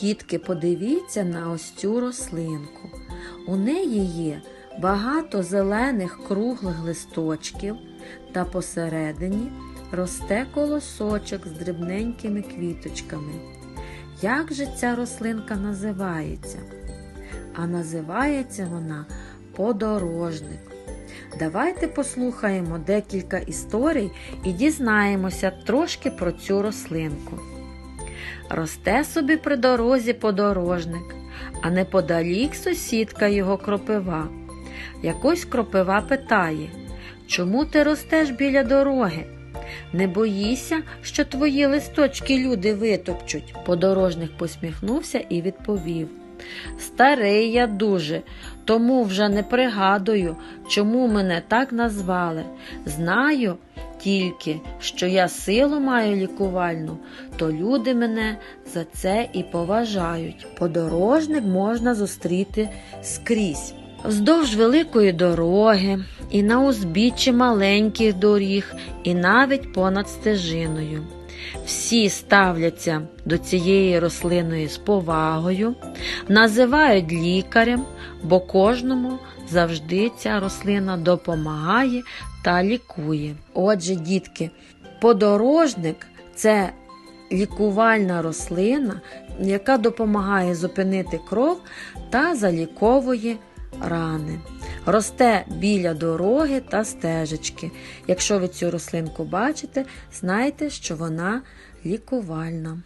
Дітки, подивіться на ось цю рослинку. У неї є багато зелених круглих листочків, та посередині росте колосочок з дрібненькими квіточками. Як же ця рослинка називається? А називається вона подорожник. Давайте послухаємо декілька історій і дізнаємося трошки про цю рослинку. Росте собі при дорозі подорожник, а неподалік сусідка його кропива. Якось кропива питає Чому ти ростеш біля дороги? Не боїся, що твої листочки люди витопчуть. Подорожник посміхнувся і відповів. Старий я дуже, тому вже не пригадую, чому мене так назвали. Знаю тільки, що я силу маю лікувальну, то люди мене за це і поважають. Подорожник можна зустріти скрізь. Вздовж великої дороги, і на узбіччі маленьких доріг, і навіть понад стежиною. Всі ставляться до цієї рослини з повагою, називають лікарем, бо кожному завжди ця рослина допомагає та лікує. Отже, дітки, подорожник це лікувальна рослина, яка допомагає зупинити кров та заліковує рани. Росте біля дороги та стежечки. Якщо ви цю рослинку бачите, знайте, що вона лікувальна.